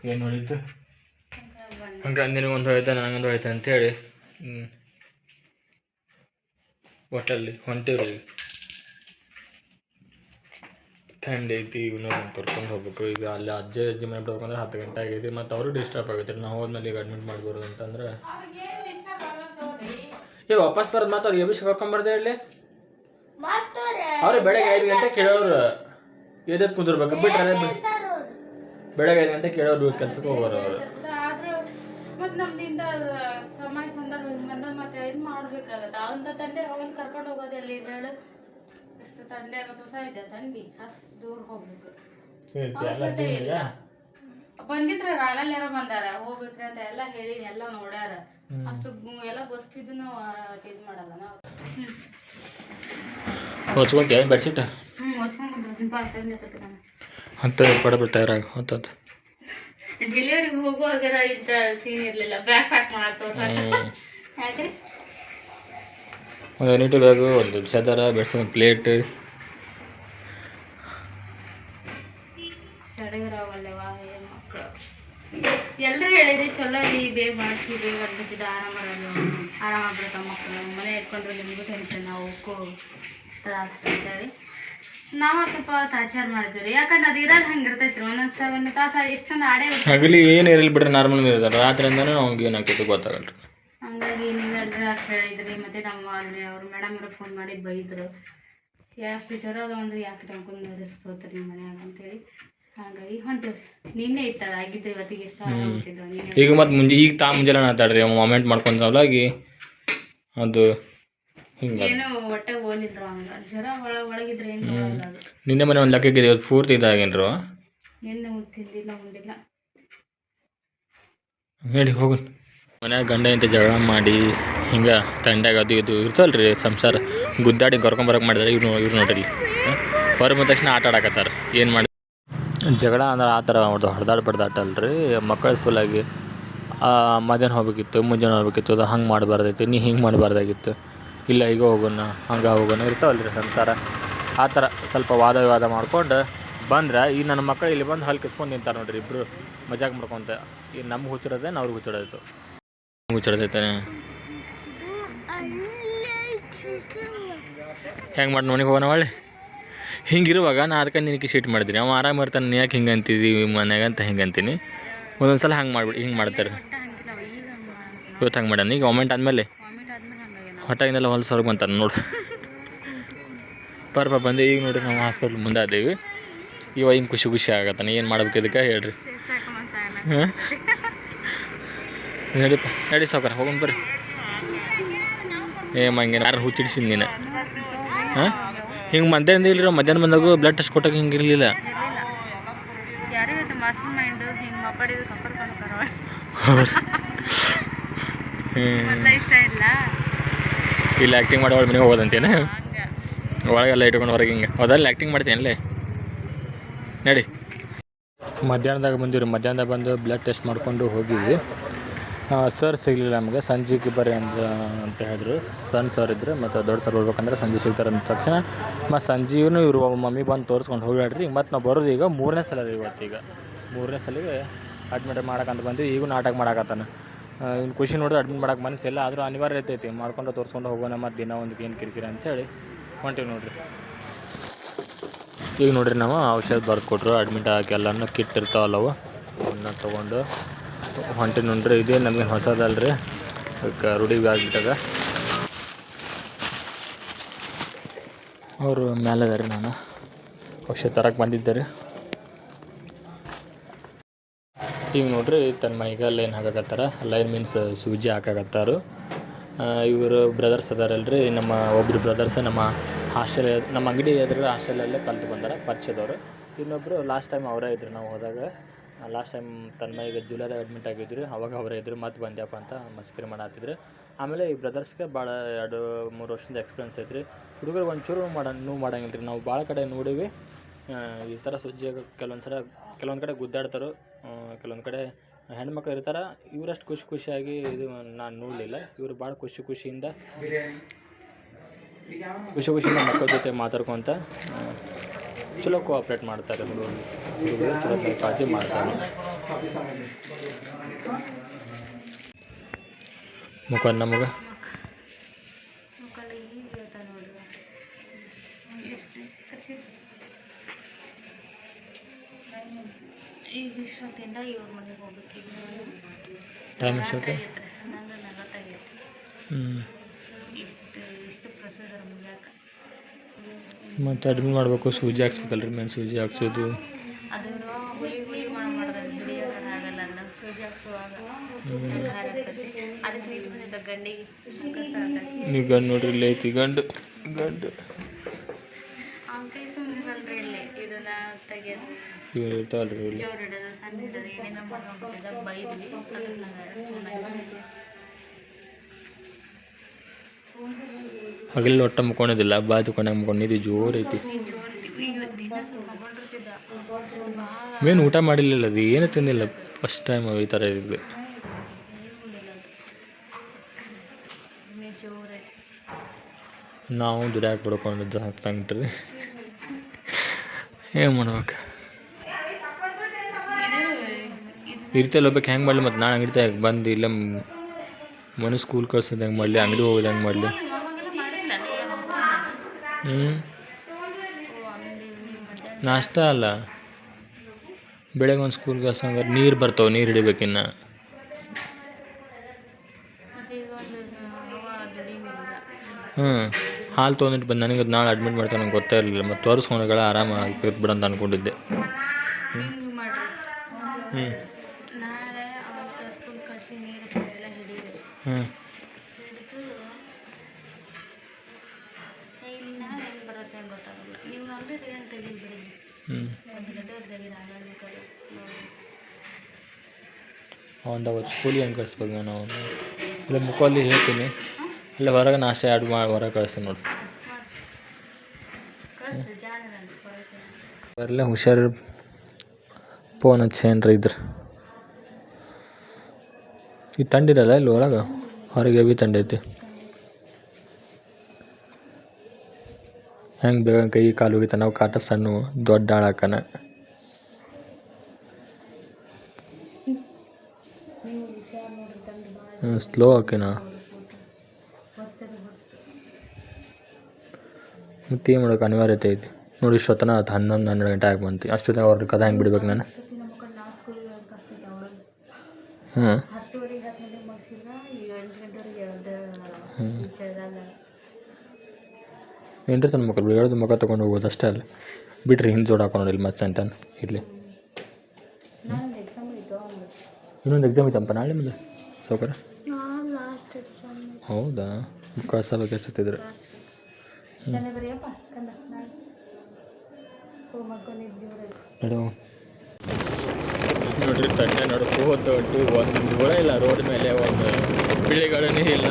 ಏನೋ ಹೊಳಿತು ಹಂಗೆ ನಿನಗೊಂದು ಹೊಳಿತ ನನಗೊಂದು ಹೊಳಿತ ಅಂಥೇಳಿ ಹ್ಞೂ ಒಟ್ಟಲ್ಲಿ ಹೊಂಟೀವಿ ರೀ ಥಂಡಿ ಐತಿ ಇವನ್ನ ಕರ್ಕೊಂಡು ಹೋಗ್ಬೇಕು. ಈಗ ಅಲ್ಲಿ ಅಜ್ಜ ಅಜ್ಜಿ ಮನೆ ಬಿಡ್ಬೇಕಂದ್ರೆ ಹತ್ತು ಗಂಟೆ ಆಗೈತಿ ಮತ್ತು ಅವರು ಡಿಸ್ಟರ್ಬ್ ಆಗೈತೆ ನಾವು ಹೋದ್ಮೇಲೆ ಈಗ ಅಡ್ಮಿಟ್ ಮಾಡ್ಬೋದು ಅಂತಂದ್ರೆ. ಈಗ ವಾಪಸ್ ಬರೋದು ಮತ್ತು ಅವ್ರಿಗೆ ಎಬಿಸಿ ಕರ್ಕೊಂಬರ್ದೆ ಹೇಳಿ? ಅವ್ರಿಗೆ ಬೆಳಗ್ಗೆ ಐದು ಗಂಟೆ ಕೇಳೋರು. ಎದಕ್ಕೆ ಕುಂದಿರ್ಬೇಕು? ಬಿಟ್ಟರೆ ಬೆಳಗ್ಗೆ ಐದು ಗಂಟೆ ಕೇಳೋರು ಕೆಲ್ಸಕ್ಕೆ ಹೋಗೋರು ಅವರು. ಸಮಯ ಸಂದರ್ಭ ಮತ್ತೆ ಮಾಡ್ಬೇಕಾಗತ್ತ? ಅವಂತ ತಂದೆ ಅವನ್ ಕರ್ಕೊಂಡು ಹೋಗೋದು ಎಲ್ಲಿ? ಹೇಳು. ಎಷ್ಟು ತಂಡೆ ಆಗತ್ತೆ ಸಹಿತ ತಂಡಿ ಅಷ್ಟು ದೂರ ಹೋಗ್ಬೇಕು. ಅವಶ್ಯಕತೆ ಇಲ್ಲ. ಬಂದಿದ್ರ ರಾಗಲ್ ಯಾರೋ ಬಂದಾರ ಹೋಗ್ಬೇಕ್ರಿ ಅಂತ ಎಲ್ಲ ಹೇಳಿ ಎಲ್ಲ ನೋಡ್ಯಾರ. ಅಷ್ಟು ಎಲ್ಲಾ ಗೊತ್ತಿದ್ದು ನಾವು ಇದು ಮಾಡಲ್ಲ ನಾವು. ಹೊಚ್ಕೊಂತ ಏನು ಬೆಡ್ಶೀಟ್? ಹ್ಮ್ ಹೊಚ್ಕೊಂಡ್ಬಿಡ್ತೀನಿ ಬಾ ತಂದೆ ತಗೊಂಡು ಅಂತ ಪಡ ಬಿಡ್ತಾಯಿರಾಗ ಹೊತ್ತಂತ ಡೆಲಿವರಿಗೆ ಹೋಗುವಾಗ ಇಂಥ ಸೀನ್ ಇರಲಿಲ್ಲ. ಬ್ಯಾಕ್ ಪ್ಯಾಕ್ ಮಾಡ್ತೋ ಯಾಕ್ರಿ ಒಂದು ಯೂನಿಟಿ ಬ್ಯಾಗು ಒಂದು ಬಿಸಾದಾರ ಬೆಡ್ಸಿ ಒಂದು ಪ್ಲೇಟ್ ಎಲ್ಲರೂ ಹೇಳಿದ್ರಿ ಚಲೋ ರೀ ಬೇಗ ಮಾಡಿಸಿ ಬೇಗ ಅಡ್ಬಿಟ್ಟಿದ್ದ ಆರಾಮ ಆರಾಮ ಆಗ್ಬಿಡ್ತಾವ ಮಕ್ಕಳು. ಮನೆ ಇಟ್ಕೊಂಡ್ರೆ ನಿಮಗೂ ಟೆನ್ಷನ್ ಅವಕ್ಕೂ ತ್ರಾಸ ಅಂತೇಳಿ ನಾವು ಸ್ವಲ್ಪ ತಾಚಾರ ಮಾಡ್ತೀವಿ ರೀ. ಯಾಕಂದ್ರೆ ಅದು ಇರೋದು ಹಂಗೆ ಇರ್ತೈತ್ರಿ. ಒಂದೊಂದು ಸ ಒಂದು ತಾಸು ಎಷ್ಟು ಚಂದ ಆಡೇ. ಹಗಲಿ ಏನು ಇರಲಿ ಬಿಡ್ರಿ ನಾರ್ಮಲ್ ಇರ್ತಾರೆ ರಾತ್ರಿಯಿಂದನೂ ಅವ್ಗೆ ಏನಾಗ್ತೈತೆ ಗೊತ್ತಾಗಲ್ಲ ಹಂಗಾಗಿ ಏನಿಲ್ಲ ಅಂತ ಹೇಳಿದ್ರಿ ಮತ್ತೆ ನಮ್ಮ ಅಲ್ಲಿ ಅವ್ರ ಮೇಡಮ್ ಫೋನ್ ಮಾಡಿ ಬೈದ್ರು. ಯಾಕೆ ಜ್ವರ ಅದ ಅಂದ್ರೆ ಯಾಕೆ ಟಂಕೊಂಡು ರೆಸ್ಟ್ ಹೋಗ್ತಾರೆ ನಿಮ್ಮ ಮನ್ಯಾಗ ಅಂತೇಳಿ. ಹಾಗಾಗಿ ಹೊಂಟಿವ್ರಿ ನಿನ್ನೆ ಇತ್ತಲ್ಲ ಆಗಿದ್ದು ಇವತ್ತಿಗೆ ಎಷ್ಟು ನಿನ್ನೆ ಈಗ ಮತ್ತು ಮುಂಜೆ ಈಗ ತಾ ಮುಂಜಾನೆ ಮಾತಾಡ್ರಿ ಮೊಮೆಂಟ್ ಮಾಡ್ಕೊಂಡಲಾಗಿ ಅದು ಏನು ಹೊಟ್ಟೆ ಹೋಲಿಲ್ರು ಹಂಗ? ಜ್ವರ ಒಳ ಒಳಗಿದ್ರೆ ಏನು ನಿನ್ನೆ ಮನೆ ಒಂದು ಲೆಕ್ಕಕ್ಕೆ ಇವತ್ತು ಪೂರ್ತಿ ಇದಾಗೇನ್ರು? ನಿನ್ನೆ ಊಟ ತಿಂದಿಲ್ಲ ಉಂಡಿಲ್ಲ. ಹೇಳಿ ಹೋಗು. ಮನ್ಯಾಗ ಗಂಡ ಇಂತ ಜಗಳ ಮಾಡಿ ಹಿಂಗೆ ತಂಡ್ಯಾಗ ಅದು ಇದು ಇರ್ತವಲ್ಲ ರೀ ಸಂಸಾರ, ಗುದ್ದಾಡಿ ಕರ್ಕೊಂಬರಕ್ಕೆ ಮಾಡಿದ್ರೆ ಇವ್ರು ಇವ್ರು ನೋಡ್ರಿ ಹೊರ ಬಂದ ತಕ್ಷಣ ಆಟ ಆಡಕತ್ತಾರ, ಏನು ಮಾಡಿ? ಜಗಳ ಅಂದ್ರೆ ಆ ಥರ ಅವ್ರದ್ದು ಹೊಡೆದಾಡ್ ಬಡ್ದಾಟ ಅಲ್ರಿ, ಮಕ್ಕಳ ಸಲುವಾಗಿ ಮಧ್ಯಾಹ್ನ ಹೋಗ್ಬೇಕಿತ್ತು, ಮುಂಜಾನೆ ಹೋಗ್ಬೇಕಿತ್ತು, ಅದು ಹಂಗೆ ಮಾಡಬಾರ್ದೈತಿ ನೀ ಹಿಂಗೆ ಮಾಡಬಾರ್ದಾಗಿತ್ತು, ಇಲ್ಲ ಈಗ ಹೋಗೋಣ, ಹಂಗೆ ಹೋಗೋಣ ಇರ್ತಾವಲ್ಲ ರೀ ಸಂಸಾರ. ಆ ಥರ ಸ್ವಲ್ಪ ವಾದ ವಿವಾದ ಮಾಡ್ಕೊಂಡು ಬಂದ್ರೆ ಈ ನನ್ನ ಮಕ್ಕಳು ಇಲ್ಲಿ ಬಂದು ಹಲ್ಕಿಸ್ಕೊಂಡು ನಿಂತಾರೆ ನೋಡ್ರಿ ಇಬ್ಬರು ಮಜಾಕ್ ಮಾಡ್ಕೊಂತ. ಈ ನಮ್ಗೆ ಹುಚ್ಚಿಡೋದೇನು ಅವ್ರಿಗೆ ಹುಚ್ಚಿಡೋದು ಹುಚ್ಚಿಡೋದೈತಾನೆ ಹೆಂಗೆ ಮಾಡಿ ಮನೆಗೆ ಹೋಗೋಣ ಒಳ್ಳೆ ಹಿಂಗಿರುವಾಗ ನಾ ಅದಕ್ಕೆ ನಿನಗೆ ಶೀಟ್ ಮಾಡಿದ್ರಿ ಅವ ಆರಾಮ ಇರ್ತಾನೆ ನೀ ಯಾಕೆ ಹಿಂಗೆ ಅಂತಿದ್ದೀವಿ ಮನ್ಯಾಗ ಅಂತ ಹಿಂಗೆ ಅಂತೀನಿ ಒಂದೊಂದು ಸಲ ಹಂಗೆ ಮಾಡ್ಬಿಡಿ ಹಿಂಗೆ ಮಾಡ್ತಾರೆ. ಇವತ್ತು ಹಂಗೆ ಮಾಡೋಣ ಈಗ ವಾಮೆಂಟ್ ಆದಮೇಲೆ? ಹೊಟ್ಟಾಗಿನೆಲ್ಲ ಹೊರಗೆ ಬಂತಾನೆ ನೋಡು. ಪರ್ಪ ಬಂದೆ. ಈಗ ನೋಡಿ ನಾವು ಹಾಸ್ಪಿಟ್ಲ್ ಮುಂದೆ ಅದೇವಿ ಇವಾಗ ಹಿಂಗೆ ಖುಷಿ ಖುಷಿ ಆಗತ್ತಾನೆ. ಏನು ಮಾಡ್ಬೇಕು ಇದಕ್ಕೆ ಹೇಳ್ರಿ. ಹಾಂ? ನಡಿಪ್ಪ ನಡಿ ಸಾವ್ಕಾರ ಹೋಗೋಣ ಬರ್ರಿ. ಏ ಮಂಗೆ ಯಾರು ಹುಚ್ಚಿಡ್ಸಿದ್ ನೀನು? ಹಾಂ? ಹಿಂಗೆ ಮಧ್ಯಾಹ್ನ ಇಲ್ಲಿರೋ ಮಧ್ಯಾಹ್ನ ಬಂದಾಗ ಬ್ಲಡ್ ಟೆಸ್ಟ್ ಕೊಟ್ಟಾಗ ಹಿಂಗೆ ಇರಲಿಲ್ಲ. ಇಲ್ಲ. ಆ್ಯಕ್ಟಿಂಗ್ ಮಾಡೋ ಮನೆಗೆ ಹೋಗೋದಂತೇನೆ? ಹಂಗೆ. ಒಳಗೆಲ್ಲ ಇಟ್ಕೊಂಡು ಹೊರಗೆ ಹಿಂಗೆ. ಹೋದಲ್ಲಿ ಆ್ಯಕ್ಟಿಂಗ್ ಮಾಡ್ತೀನಲ್ಲೇ? ನಡಿ. ಮಧ್ಯಾಹ್ನದಾಗ ಬಂದಿವ್ರಿ ಮಧ್ಯಾಹ್ನದಾಗ ಬಂದು ಬ್ಲಡ್ ಟೆಸ್ಟ್ ಮಾಡ್ಕೊಂಡು ಹೋಗಿದ್ವಿ ಸರ್ ಸಿಗಲಿಲ್ಲ ನಮಗೆ. ಸಂಜೆಗೆ ಬರ್ರಿ ಅಂತ ಅಂತ ಹೇಳಿದ್ರು. ಸಣ್ಣ ಸರ್ ಇದ್ರು ಮತ್ತು ದೊಡ್ಡ ಸರ್ ಹೋಗ್ಬೇಕಂದ್ರೆ ಸಂಜೆ ಸಿಗ್ತಾರೆ ಅಂದ ತಕ್ಷಣ ಮತ್ತು ಸಂಜೆಗೂ ಇವರು ಮಮ್ಮಿ ಬಂದು ತೋರಿಸ್ಕೊಂಡು ಹೋಗ್ಯಾಡ್ರಿ ಮತ್ತು ನಾವು ಬರೋದು ಈಗ ಮೂರನೇ ಸಲ ರೀ ಇವತ್ತೀಗ ಮೂರನೇ ಸಲಿಗೆ ಅಡ್ಮಿಟ್ ಮಾಡಕ್ಕಂತ ಬಂದ್ವಿ. ಈಗೂ ನಾಟಕ ಮಾಡಕತ್ತಾನ. ಇನ್ನು ಖುಷಿ ನೋಡಿದ್ರೆ ಅಡ್ಮಿಟ್ ಮಾಡಕ್ಕೆ ಮನಸ್ಸಿಲ್ಲ ಆದರೂ ಅನಿವಾರ್ಯ ಐತೈತಿ ಮಾಡ್ಕೊಂಡು ತೋರಿಸ್ಕೊಂಡು ಹೋಗೋಣ ಮತ್ತು ದಿನ ಒಂದು ಏನು ಕಿರಿಕಿರಿ ಅಂತೇಳಿ ಹೊಂಟೀವಿ ನೋಡಿರಿ. ಈಗ ನೋಡಿರಿ ನಾವು ಔಷಧ ಬರ್ದು ಅಡ್ಮಿಟ್ ಆಗಿ ಎಲ್ಲನೂ ಕಿಟ್ ಇರ್ತಾವಲ್ಲವು. ಅವನ್ನ ತೊಗೊಂಡು ಹೊಂಟಿ ನೋಡ್ರಿ ಇದೇ ನಮಗೆ ಹೊಸದಲ್ರಿ. ಅದಕ್ಕೆ ರೂಢಿಗೆ ಆಗ್ಬಿಟ್ಟದ. ಅವರು ಮೇಲೆ ರೀ ನಾನು. ಪಕ್ಷ ತರಕ್ಕೆ ಬಂದಿದ್ದೆ ರೀ ಈಗ ನೋಡ್ರಿ ತನ್ನ ಮೈಗೆ ಲೈನ್ ಹಾಕಕತ್ತಾರ. ಲೈನ್ ಮೀನ್ಸ್ ಸೂಜಿ ಹಾಕಕತ್ತಾರು. ಇವರು ಬ್ರದರ್ಸ್ ಅದಾರಲ್ರಿ. ನಮ್ಮ ಒಬ್ರು ಬ್ರದರ್ಸ್ ನಮ್ಮ ಹಾಸ್ಟೆಲ್ ನಮ್ಮ ಅಂಗಡಿ ಎದುರು ಹಾಸ್ಟೆಲಲ್ಲೇ ಕಲ್ತು ಬಂದಾರ ಪರಿಚಯದವರು. ಇನ್ನೊಬ್ಬರು ಲಾಸ್ಟ್ ಟೈಮ್ ಅವರೇ ಇದ್ರು ನಾವು ಹೋದಾಗ. ಲಾಸ್ಟ್ ಟೈಮ್ ತನ್ನ ಈಗ ಜುಲೈದಾಗ ಅಡ್ಮಿಟ್ ಆಗಿದ್ರು, ಅವಾಗ ಅವರೇ ಇದ್ರು ಮತ್ತೆ ಬಂದ್ಯಪ್ಪ ಅಂತ ಮಸ್ಕರಿ ಮಾಡತ್ತಿದ್ರು ಆಮೇಲೆ ಈ ಬ್ರದರ್ಸ್ಗೆ ಭಾಳ ಎರಡು, ಮೂರು ವರ್ಷದ ಎಕ್ಸ್ಪೀರಿಯನ್ಸ್ ಐತ್ರಿ. ಹುಡುಗರು ಒಂಚೂರು ಮಾಡ, ನೋವು ಮಾಡಂಗಿಲ್ಲ ರೀ ನಾವು ಭಾಳ ಕಡೆ ನೋಡೀವಿ. ಈ ಥರ ಸುಜ್ಜಿ ಕೆಲವೊಂದು ಸಲ, ಕೆಲವೊಂದು ಕಡೆ ಗುದ್ದಾಡ್ತಾರೆ. ಕೆಲವೊಂದು ಕಡೆ ಹೆಣ್ಮಕ್ಳು ಇರ್ತಾರೆ. ಇವರಷ್ಟು ಖುಷಿ ಖುಷಿಯಾಗಿ ಇದು ನಾನು ನೋಡಲಿಲ್ಲ. ಇವರು ಭಾಳ ಖುಷಿ ಖುಷಿಯಿಂದ ಖುಷಿ ಖುಷಿಯಿಂದ ಮಕ್ಕಳ ಜೊತೆ ಮಾತಾಡ್ಕೊತ ಚಲೋ ಕೋಆಪ್ರೇಟ್ ಮಾಡ್ತಾರೆ ಹುಡುಗರು. ಕಾಳಜಿ ಮಾಡ್ತಾರೆ. ಮುಖ ನಮಗೆ. ಈಗ ಇಷ್ಟೊತ್ತಿಂದ ಇವ್ರ ಮನೆಗೆ ಟೈಮ್ ಎಷ್ಟೊತ್ತು? ಹ್ಞೂ ಇಷ್ಟು ಇಷ್ಟು ಪ್ರೊಸೀಜರ್ ಮುಗಿಯಾಕ ಮತ್ತು ಅಡ್ಮಿಟ್ ಮಾಡಬೇಕು ಸೂಜಿ ಹಾಕ್ಸ್ಬೇಕಲ್ರಿ ಮೇನ್ ಸೂಜಿ ಹಾಕ್ಸೋದು. ಅದು ಹುಳಿ ಹುಳಿ ಮಾಡಿ ಮಾಡಿದ್ರೆ ಆಗಲ್ಲ ಅನ್ನ ಸೂಜಿ ಹಾಕ್ಸುವಾಗ ಅದಕ್ಕೆ ನೀರು ಬಂದಿದ್ದ ಗಂಡಿಗೆ ಕಸ ನೀವು ಗಂಡು ನೋಡ್ರಿ ಇಲ್ಲಿ ಐತಿ ಗಂಡು. ಗಂಡು. ಅವ್ನ ಕೈ ಸುಮ್ಮನಿರಲ್ರಿ ಇಲ್ಲಿ. ಇದನ್ನ ತೆಗೆದು ಇವ್ರು ಇರ್ತಾವಲ್ರಿ ಇಲ್ಲಿ. ಜೋರು ಹಿಡಿದು ಸಣ್ಣ ಹಿಡಿದು ಏನೇನೋ ಮಾಡ್ಕೊಂಡ್ಬಿಟ್ಟಿದ್ದ ಬೈದ್ವಿ. ಅದಕ್ಕೆ ನಂಗೆ ಸುಮ್ಮನೆ ಹಗಲೆಲ್ಲ ಒಟ್ಟ ಮುಕ್ಕೊಂಡಿದ್ದಿಲ್ಲ ಬಾಜು ಕೊಂಡಾಗ ಮುಕ್ಕೊಂಡಿದ್ದು ಜೋರು ಐತಿ. ಮೇನ್ ಊಟ ಮಾಡಿಲ್ಲ ಅದು ಏನು ತಿಂದಿಲ್ಲ ಫಸ್ಟ್ ಟೈಮ್ ಈ ಥರ ಇದು ಜೋರು ಐತಿ ನಾವು ದುಡ್ಯಾಕೆ ಬಿಡ್ಕೊಂಡಿದ್ದು ಹಾಕ್ತಂಗ್ರಿ ಏನು ಮಾಡ್ಬೇಕು? ಇರ್ತಲ್ಲ ಒಬ್ಬಕ್ಕೆ ಹೆಂಗೆ ಮಾಡಲಿ ಮತ್ತು ನಾನು ಅಂಗಡಿ ಬಂದು ಇಲ್ಲ ಮನೆ ಸ್ಕೂಲ್ ಕಳ್ಸೋದು ಹೆಂಗೆ ಮಾಡಲಿ? ಅಂಗಡಿ ಹೋಗೋದು ಹೆಂಗೆ ಮಾಡಲಿ? ಹ್ಞೂ ನಾಷ್ಟ ಅಲ್ಲ. ಬೆಳಗ್ಗೆ ಒಂದು ಸ್ಕೂಲ್ ಹಂಗಾರೆ ನೀರು ಬರ್ತಾವೆ, ನೀರು ಹಿಡಿಬೇಕಿನ್ನ ಹ್ಞೂ ಹಾಲು ತೊಗೊಂಡಿಟ್ಟು ಬಂದು, ನನಗೆ ನಾಳೆ ಅಡ್ಮಿಟ್ ಮಾಡ್ತಾನೆ ನಂಗೆ ಗೊತ್ತೇ ಇರಲಿಲ್ಲ ಮತ್ತು ತೋರಿಸ್ಕೊಂಡಾಗ ಆರಾಮಾಗಿ ಬಿಡಂತ ಅಂದ್ಕೊಂಡಿದ್ದೆ ಅಂಗಡಿ ಏನು ತೆಗೀರಿ ಬಿಡಿ ಒಂದು ಅವತ್ತು ಸ್ಕೂಲಿಗೆ ಹೆಂಗೆ ಕಳಿಸ್ಬೋದು ನಾನು ಅವನು? ಇಲ್ಲ ಮುಖಲ್ಲಿ ಹೇಳ್ತೀನಿ. ಇಲ್ಲ ಹೊರಗೆ ನಾಷ್ಟ ಎರಡು ಮಾಡಿ ಹೊರಗೆ ಕಳಿಸ್ತೀನಿ ನೋಡಿ. ಬರಲೇ ಹುಷಾರು ಫೋನ್ ಹಚ್ಚೇನ್ರಿ ಇದ್ರ. ಈ ತಂಡಿರಲ್ಲ ಇಲ್ಲಿ ಒಳಗೆ? ಹೊರಗೆ ಬಿ ತಂಡ ಐತಿ. ಹೆಂಗೆ ಬೇಗ ಕೈ ಕಾಲು ಹೋಗಿತ್ತ ನಾವು ಕಾಟ ಸಣ್ಣ ದೊಡ್ಡ ಆಳಾಕನ ಸ್ಲೋ ಆಕಿನ ಮತ್ತೆ ಏನು ಮಾಡೋಕೆ ಅನಿವಾರ್ಯತೆ ಐತಿ? ನೋಡಿ ಇಷ್ಟೊತ್ತನ ಅದು ಹನ್ನೊಂದು ಹನ್ನೆರಡು ಗಂಟೆ ಆಗಿ ಬಂತು. ಅಷ್ಟೊತ್ತಿಗೆ ಅವ್ರ ಕದ ಹೆಂಗೆ ಬಿಡ್ಬೇಕು ನಾನು ಸತಿ ನಮ್ಮ ಮಕ್ಕಳು ನಾವು ಸ್ಕೂಲಿಗೆ ಕಳಿಸ್ತಿದ್ದೆ ಅವಳು ಹ್ಞೂ ಹತ್ತುವರೆಗೆ ಹತ್ತು ಗಂಟೆಗೆ ಮುಗಿಸಿದ್ರೆ ಎಂಟು ಗಂಟೆವರೆಗೆ ಎಳ್ದು ಈಚೆದಾಗ ಏನ್ರಿ ತನ್ನ ಮುಖ ಹೇಳೋದು ಮುಖ ತೊಗೊಂಡು ಹೋಗೋದು ಅಷ್ಟೇ ಅಲ್ಲ. ಬಿಟ್ರಿ ಹಿಂದೆ ಜೋಡ ಹಾಕೊಂಡು ಇಲ್ಲಿ ಮತ್ತೆ ಅಂತಾನೆ ಇರಲಿ. ಇನ್ನೊಂದು ಎಕ್ಸಾಮ್ ಐತಪ್ಪ ನಾಳೆ ಮುಂದೆ ಸೌಕರ್ಯ ಹೌದಾ? ಕಳ್ಸಬೇಕು ಎಷ್ಟೊತ್ತಿದ್ರು ಚೆನ್ನಾಗಿ ನೋಡ್ರಿ ಕಂದ ನೋಡಿ. ನಡ್ಕೋತ ಹೊಂಟು ಒಂದು ಹುಳ ಇಲ್ಲ ರೋಡ್ ಮೇಲೆ ಒಂದು ಬಿಳಿಗಳೇ ಇಲ್ಲ.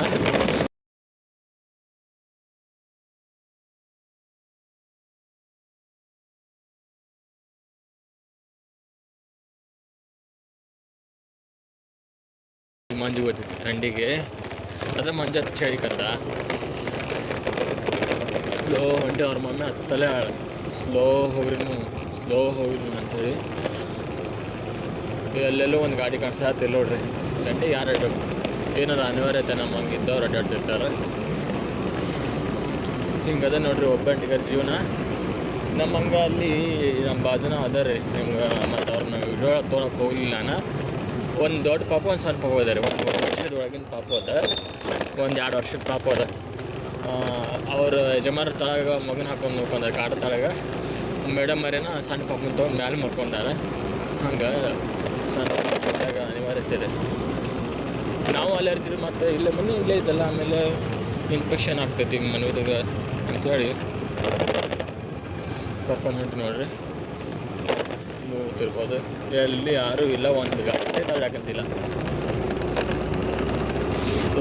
ಮಂಜು ಗೊತ್ತಿತ್ತು ಥಂಡಿಗೆ. ಅದೇ ಮಂಜು ಚಳಿಕಂದ ಸ್ಲೋ ಹೊಂಟೆ ಅವ್ರ ಮಮ್ಮಿ ಹತ್ತಲೇ ಸಲ ಸ್ಲೋ ಹೋಗ್ರಿನು ಸ್ಲೋ ಹೋಗ್ರಿನು ಅಂತೇಳಿ. ಎಲ್ಲೆಲ್ಲೋ ಒಂದು ಗಾಡಿ ಕಾಣಿಸತ್ತಿಲ್ಲ ನೋಡ್ರಿ. ಥಂಡಿ ಯಾರು ಅಡ್ಡಾಡ್ ಏನಾರು ಅನಿವಾರ್ಯತೆ ನಮ್ಮ ಹಂಗೆ ಇದ್ದವ್ರು ಅಡ್ಡಾಡ್ತಿರ್ತಾರೆ ಹಿಂಗದ ನೋಡ್ರಿ, ಒಬ್ಬಂಟಿಗರ ಜೀವನ. ನಮ್ಮ ಹಂಗೆ ಅಲ್ಲಿ ನಮ್ಮ ಬಾಜುನ ಅದ ರೀ. ನಿಮ್ಗೆ ಮತ್ತು ಅವ್ರನ್ನ ವಿಡಿಯೋ ತೊಗೊಳಕ್ಕೆ ಹೋಗಲಿಲ್ಲ ನಾನು. ಒಂದು ದೊಡ್ಡ ಪಾಪ, ಒಂದು ಸಣ್ಣ ಪಾಪ ಇದ್ದಾರೆ ಒಂದು ಒಂದು ವರ್ಷದ ಒಳಗಿನ ಪಾಪ ಅದ. ಒಂದು ಎರಡು ವರ್ಷದ ಪಾಪ ಅದ. ಅವ್ರ ಯಜಮಾನ ತಳಗ ಮಗನ ಹಾಕೊಂಡು ನೋಡ್ಕೊಂಡಾರೆ ಕಾಡ ತಳಗ. ಮೇಡಮ್ ಮರೇನ ಸಣ್ಣ ಪಾಪನ ತೊಗೊಂಡು ಮ್ಯಾಲೆ ಮಾಡ್ಕೊಂಡಾರೆ ಹಂಗೆ ಸಣ್ಣ ಮಕ್ಕಳಿದ್ದಾಗ ಅನಿವಾರ್ಯತೆ ಇದೆ. ನಾವು ಅಲ್ಲೇ ಇರ್ತೀವಿ ಮತ್ತು ಇಲ್ಲೇ ಮನೆ ಇಲ್ಲೇ ಇದ್ದಲ್ಲ, ಆಮೇಲೆ ಇನ್ಫೆಕ್ಷನ್ ಆಗ್ತೈತಿ ಮನೆದಾಗ ಅಂಥೇಳಿ ಕರ್ಕೊಂಡು ಹೊಂಟು ನೋಡ್ರಿ. ನೋಡ್ತಿರ್ಬೋದು ಎಲ್ಲಿ ಯಾರೂ ಇಲ್ಲ ಒಂದು ಗಾಡಿ ಯಾಕಂತಿಲ್ಲ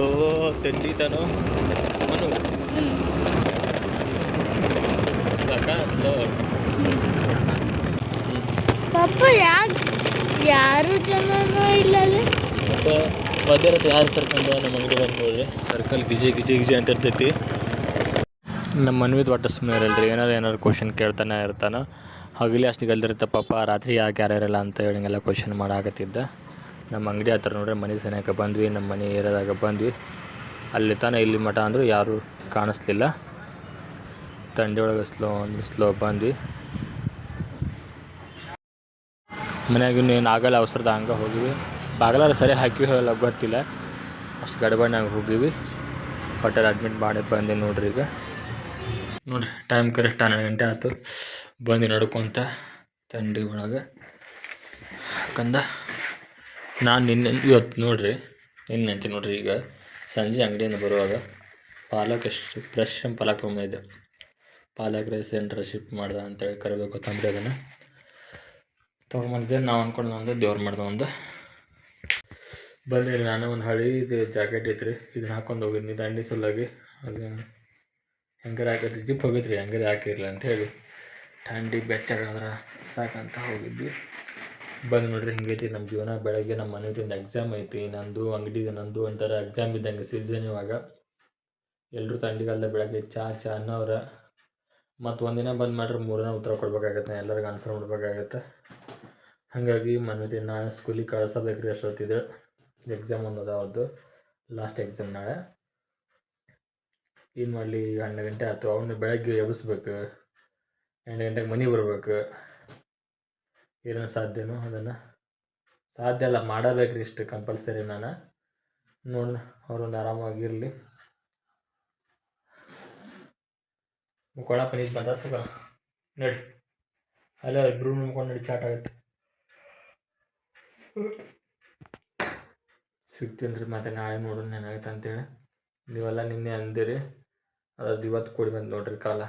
ಓ ತಂಡಿತಾನು. ಮನು. ಸಾಕ ಸ್ಲೋ ಪಾಪ ಯಾಕೆ ಯಾರು ಜನನೂ ಇಲ್ಲಲ್ಲಿ ಮತ್ತು ಮಧ್ಯರಾತ್ರಿ ಯಾರು ಕರ್ಕೊಂಡು ನಮ್ಮ ಅಂಗಡಿ ಬಂದು ನೋಡ್ರಿ ಸರ್ಕಲ್ ಗಿಜಿ ಗಿಜಿ ಗಿಜಿ ಅಂತ ಇರ್ತೈತಿ. ನಮ್ಮ ಮನ್ವಿದ್ ಒಟ್ಟು ಸುಮ್ಮನೆ ಇರಲ್ರಿ ಏನಾರು ಏನಾರು ಕ್ವಶನ್ ಕೇಳ್ತಾನೆ ಇರ್ತಾನೆ. ಹಗಲಿ ಅಷ್ಟು ಗಲ್ದಿರುತ್ತೆ ಪಾಪ ರಾತ್ರಿ ಯಾಕೆ ಯಾರು ಇರಲ್ಲ ಅಂತ ಹೇಳಿ ಹಿಂಗೆಲ್ಲ ಕ್ವಶನ್ ಮಾಡಾಕತ್ತಿದ್ದ. ನಮ್ಮ ಅಂಗಡಿ ಹತ್ರ ನೋಡ್ರಿ ಮನೆ ಸನಿಯಕ್ಕೆ ಬಂದ್ವಿ, ನಮ್ಮ ಮನೆ ಏರಿಯಾದಾಗ ಬಂದ್ವಿ. ಅಲ್ಲಿ ತಾನೇ ಇಲ್ಲಿ ಮಠ ಅಂದರೂ ಯಾರೂ ಕಾಣಿಸ್ಲಿಲ್ಲ. ತಂಡಿ ಒಳಗೆ ಸ್ಲೋ ಅಂದ್ರೆ ಸ್ಲೋ ಬಂದ್ವಿ. ಮನ್ಯಾಗ ಏನು ಆಗಲ್ಲ, ಅವಸರದ ಹಂಗೆ ಹೋಗಿವಿ ಬಾಗಲಾರ ಸರಿ ಹಾಕಿವಿ ಹೇಳಲ್ಲ ಗೊತ್ತಿಲ್ಲ. ಅಷ್ಟು ಗಡ್ಬಡ್ನಾಗ ಹೋಗಿವಿ ಹೋಟೆಲ್ ಅಡ್ಮಿಟ್ ಮಾಡಿ ಬಂದೆ ನೋಡ್ರಿ ಈಗ. ನೋಡ್ರಿ ಟೈಮ್ ಕರೆಕ್ಟ್ ಹನ್ನೆರಡು ಗಂಟೆ ಆಯ್ತು ಬಂದು ನಡ್ಕೊತ ತಂಡಿ ಒಳಗೆ. ಕಂದ, ನಾನು ನಿನ್ನೆ ಇವತ್ತು ನೋಡ್ರಿ, ನಿನ್ನೆ ಅಂತ ನೋಡ್ರಿ ಈಗ ಸಂಜೆ ಅಂಗಡಿಯಿಂದ ಬರುವಾಗ ಪಾಲಕ್ ಎಷ್ಟು ಫ್ರೆಶ್ ಪಾಲಕ್ ತೊಗೊಂಬಂದಿದ್ದೆ. ಪಾಲಕ್ ರೈಸ್ ಏನಾರ ಶಿಫ್ಟ್ ಮಾಡ್ದೆ ಅಂತೇಳಿ ಕರಿಬೇಕು ಗೊತ್ತಂದ್ರೆ ಅದನ್ನು. ತೊಗೊಂಬಂದಿದ್ದೆ, ನಾವು ಅಂದ್ಕೊಂಡು ಒಂದು ದೇವ್ರು ಮಾಡ್ದೆ ಒಂದು. ಬಂದಿರಿ ನಾನು ಒಂದು ಹಳೀದು ಜಾಕೆಟ್ ಐತ್ರಿ ಇದನ್ನ ಹಾಕೊಂಡು ಹೋಗಿದ್ನಿ. ದಂಡಿ ಸಲುವಾಗಿ ಅದು ಹೆಂಗಾರ ಹಾಕೈತಿ ಜಿಪ್ ಹೋಗಿದ್ರಿ ಹಂಗಾರೆ ಹಾಕಿರಲಿ ಅಂತ ಹೇಳಿ. ಥಂಡಿ ಬೆಚ್ಚಗಾದ್ರೆ ಸಾಕಂತ ಹೋಗಿದ್ವಿ. ಬಂದು ನೋಡ್ರಿ ಹಿಂಗೈತಿ ನಮ್ಮ ಜೀವನ. ಬೆಳಗ್ಗೆ ನಮ್ಮ ಮನೆಯಿಂದ ಎಕ್ಸಾಮ್ ಐತಿ, ನಂದು ಅಂಗಡಿಗೆ ನಂದು ಒಂಥರ ಎಕ್ಸಾಮ್ ಇದ್ದಂಗೆ ಸೀಸನ್ ಇವಾಗ. ಎಲ್ಲರೂ ಥಂಡಿಗಾಲದ ಬೆಳಗ್ಗೆ ಚಾ ಚಾ ಅನ್ನೋರ ಮತ್ತು ಒಂದಿನ ಬಂದು ಮಾಡ್ರೆ ಮೂರನೇ ಉತ್ತರ ಕೊಡ್ಬೇಕಾಗತ್ತೆ, ಎಲ್ಲರಿಗೂ ಆನ್ಸರ್ ಮಾಡ್ಬೇಕಾಗತ್ತೆ. ಹಾಗಾಗಿ ಮನೇಲಿ ನಾನು ಸ್ಕೂಲಿಗೆ ಕಳ್ಸಬೇಕು ರೀ ಅಷ್ಟೊತ್ತಿದ್ರೆ. ಎಕ್ಸಾಮ್ ಒಂದು ಅದ ಅವ್ರದ್ದು ಲಾಸ್ಟ್ ಎಕ್ಸಾಮ್ ನಾಳೆ. ಏನು ಮಾಡಲಿ, ಈಗ ಹನ್ನೆರಡು ಗಂಟೆ ಆಯ್ತು. ಅವನ್ನ ಬೆಳಗ್ಗೆ ಎಬ್ಬಿಸ್ಬೇಕು. ಎಂಟು ಗಂಟೆಗೆ ಮನೆಗೆ ಬರಬೇಕು. ಏನೋ ಸಾಧ್ಯನೋ ಅದನ್ನು. ಸಾಧ್ಯ ಅಲ್ಲ, ಮಾಡಬೇಕ್ರಿ ಇಷ್ಟು ಕಂಪಲ್ಸರಿ ನಾನು. ನೋಡೋಣ, ಅವ್ರೊಂದು ಆರಾಮಾಗಿರಲಿ. ಮುಕ್ಕೊಳಕ್ಕೆ ನೀರು ಬಂದ ಸುಖ ನಡಿ. ಅಲ್ಲೇ ಇಬ್ಬರು ಮುಕ್ಕೊಂಡು ನಡಿ ಚಾಟ್ ಆಗುತ್ತೆ. ಸಿಗ್ತೀನಿ ರೀ, ಮತ್ತೆ ನಾಳೆ ನೋಡೋಣ ಏನಾಗುತ್ತೆ ಅಂತೇಳಿ. ನೀವೆಲ್ಲ ನಿನ್ನೆ ಅಂದಿರಿ. ಅದು ಇವತ್ತು ಕೂಡಿ ಬಂದು ನೋಡ್ರಿ ಕಾಲ.